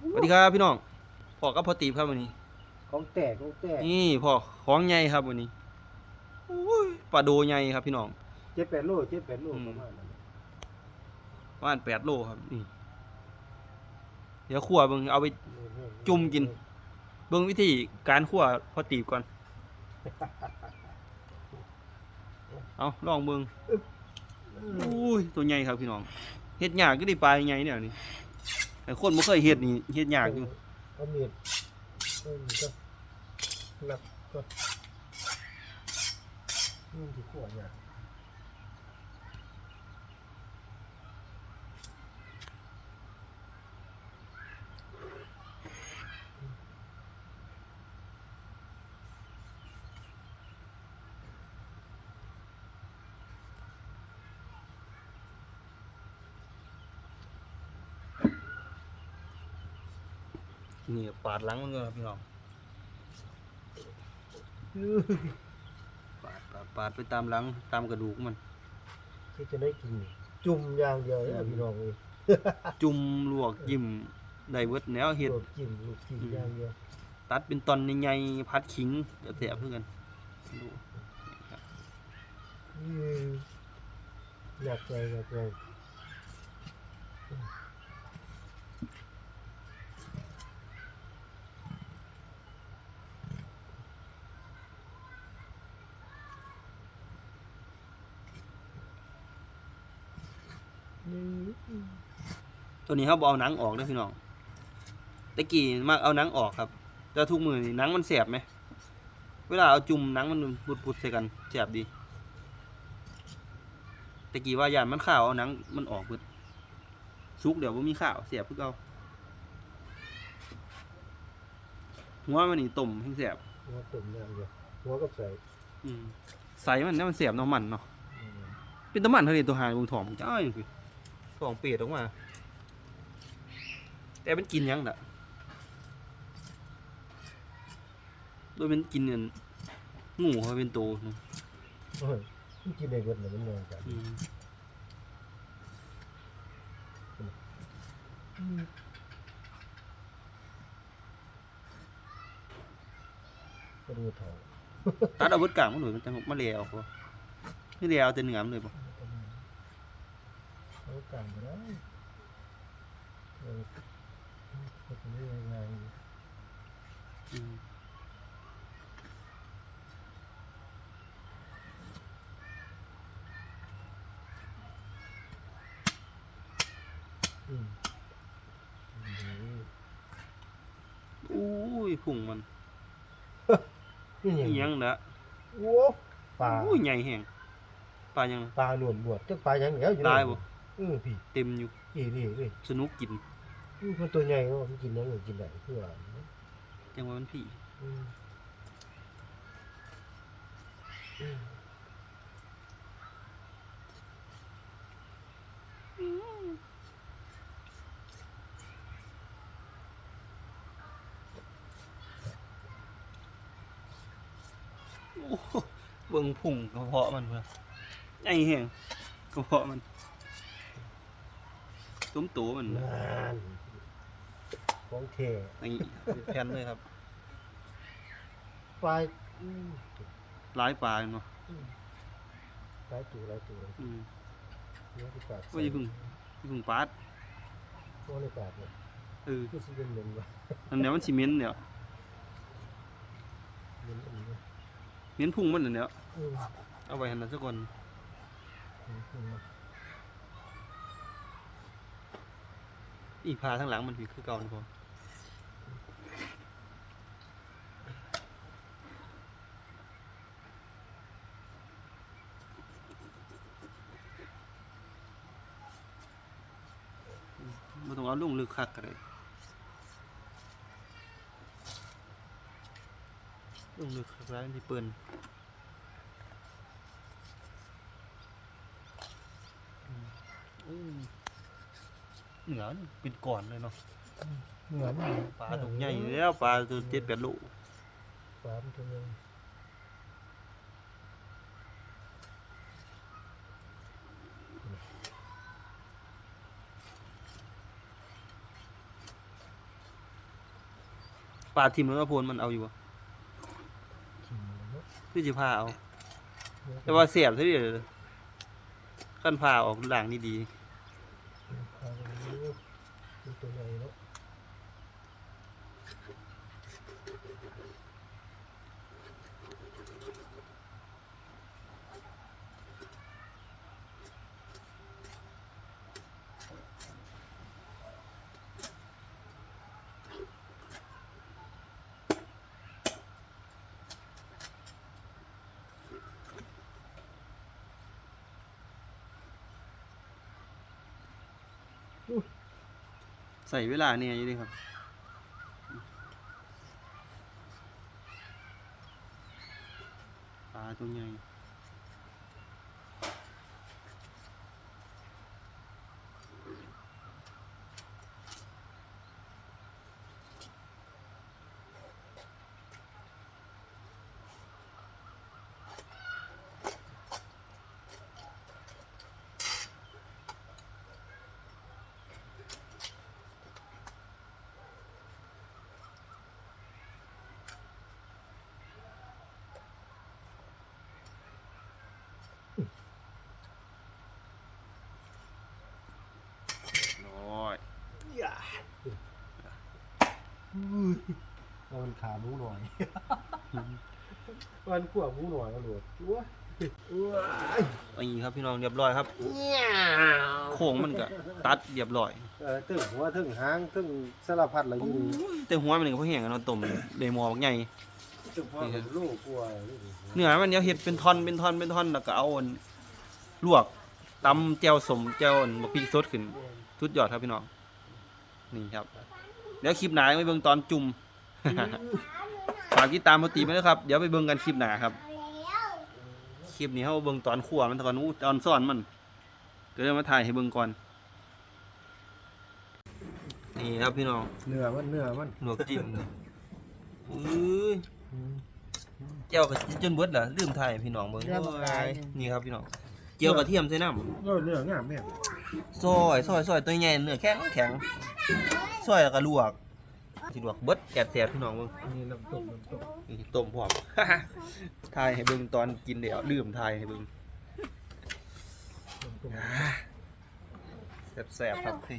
สวัสดีครับพี่น้องพ่อกับพ่อตีบครับวันนี้ ของแตกของแตกนี่พ่อของใหญ่ครับวันนี้โอ้ยปลาโดใหญ่ครับพี่น้องเจ็ดแปดโลเจ็ดแปดโลอืมประมาณนั้นประมาณแปดโลครับนี่เดี๋ยวขั่วเบิ่งเอาไปจุ่มกิน เบิ่งวิธีการขั่วพ่อตีบก่อน เอาลองเบิ่งอุ้ยตัวใหญ่ครับพี่น้องเฮ็ดยากก็ได้ปลาใหญ่เนี่ยนี่ ไอ้คนบ่เคยเฮ็ดนี่เฮ็ดยากอยู่เอามีดเอามีดก็หนักก็นี่ที่ขวดเนี่ย นี่ปาดหลังมันก็พี่น้องปาดปาดปาดไปตามหลังตามกระดูกมันที่จะได้กินนี่จุ่มอย่างเดียวเนี่ยพี่น้องเลยจุ่มลวกยิ้มได้เบิดแนวเฮ็ดลวกจิ้มลูกจิ้มอย่างเดียวตัดเป็นตอนใหญ่ๆพัดขิงเดี๋ยวแสบเพื่อกันดูอืมหนักใจหนักใจ ตัวนี้เขาบเอาหนังออกนะพี่น้องตะกี้มากเอาหนังออกครับแต่ทุกมือนี่หนังมันแสบไหมเวลาเอาจุ่มหนังมันปุดๆใส่กันแสบดีตะกี้ว่ายานมันข้าวเอาหนังมันออกเบิดซุกเดี๋ยวว่ามีข้าวแสบเพื่อเอาหัวมันนี่ต้มให้แสบหัวตุ่มอย่างเดียวหัวกับใส่ใส่มันเนี่ยมันแสบนาะมันเนาะเป็นตะมันเท่านี้ตัวหางบงทองมันจ้อยคือ ทองเปียดออกมา แต่มันกินหยังดะโดยมันกินเงินงูเขาเป็นโตเนาะโอ้ยมันกินได้เบิดเลยมันนอนกันอืมก็ดูเถาตัดเอาเบิดกลางมันหน่อยมันจะมาเลียออกบ่ไม่เลียเอาแต่เนื้อมันเลยบ่เขากลางไปได้เออเขาจะ ได้ยังไงอืมอืมอืมอุ้ยพุ่งมันนี่อีหยัยังงละโอ้ปลาอุ้ยใหญ่แฮงปลายังปลาหนวดหนวดจักปลายังเหนียวอยู่ตายบ่เออพี่เต็มอยู่นี่นี่นี่สนุกกินอืมมันตัวใหญ่เนาะมันกินได้กินได้เพื่อจังว่ามันพี่อืมอืมโอ้โหเบิ่งพุ่งกระเพาะมันเพื่อใหญ่แฮงกระเพาะมัน ตุ้มโตมันนานของแท้นี่เป็นแผ่นเลยครับปลาอืมหลายปลาเนาะหลายตัวหลายตัวอืมเนื้อที่ปากว่าอย่าเพึ่งอย่าเพึ่งปาดตัวในปากเนี่ยเออคือสิเป็นเหม็นวะอันเนี้ยมันซีเมนต์เนี่ยเหม็นอันนี้เม้นพุ่งมันอันเนี้ยอืมเอาไว้หันนั้นสักคนอืมอืม อีพาทั้งหลังมันคือคือเก่านี่พอม่ต้องเอาลุ่งลึกคักก็ได้ลงลึกคักร้ายมันที่เปิ้นอืม เหนือนี่เป็นก่อนเลยเนาะเหมือนปลาตัวใหญ่อยู่แล้วปลาตัวเจ็ดแปดโลปลามันตัวใหญ่ปลาทิมแล้วก็โพนมันเอาอยู่บ่กินเลยเนาะคือสิพาเอา แต่ว่าเสียบเท่าเดียวเลยขั้นพาออกหลังนี่ดี พาไปเรื่อยดูตัวใหญ่เนาะ ใส่เวลาเนี่ยอยู่ดีครับปลาตัวใหญ่ น้อย เอา มันขาหมูหน่อยมันขวบหมูหน่อยก็หลวดว้าว้าอันนี้ครับพี่น้องเรียบร้อยครับโค้งมันก็ตัดเรียบร้อยเออตึงหัวตึงหางตึงสารพัดอะไรอยู่นี่แต่หัวมันก็เพราะแห้งกันเนาะต้มเลยหมอบักใหญ่ตึงหัวเป็นลูกกลัวลูกเนื้อมันเดี๋ยวเฮ็ดเป็นท่อนเป็นท่อนเป็นท่อนแล้วก็เอาอันลวกตำแจ่วสมแจ่วอันบักพริกสดขึ้นสุดยอดครับพี่น้องนี่ครับ เดี๋ยวคลิปหน้าไปเบิ่งตอนจุ่ม ฝากติดตามมาตีมาด้วยครับ เดี๋ยวไปเบิ่งกันคลิปหน้าครับ คลิปนี้เฮาเบิ่งตอนขั่วมันตอนอู้ตอนซ่อนมัน ก็เลยมาถ่ายให้เบิ่งก่อน นี่ครับพี่น้องเนื้อมันเนื้อมันลวกจิ้มอุ้ยเจียวกับจนเบิดเหรอลืมถ่ายให้พี่น้องเบิ่งเนื้อมันหลายนี่ครับพี่น้อง เจียวกระเทียมใส่น้ำเออเนื้องามแม่ซอยซอยซอยตัวใหญ่เนื้อแข็งแข็งซอยแล้วก็ลวก สิลวกเบิดแกบแสบพี่น้องเบิ่งนี่น้ำตกน้ำตกนี่ต้มพร้อมถ่ายให้เบิ่งตอนกินเดี๋ยวลืมถ่ายให้เบิ่งน้ำตกแสบๆครับเฮ้ย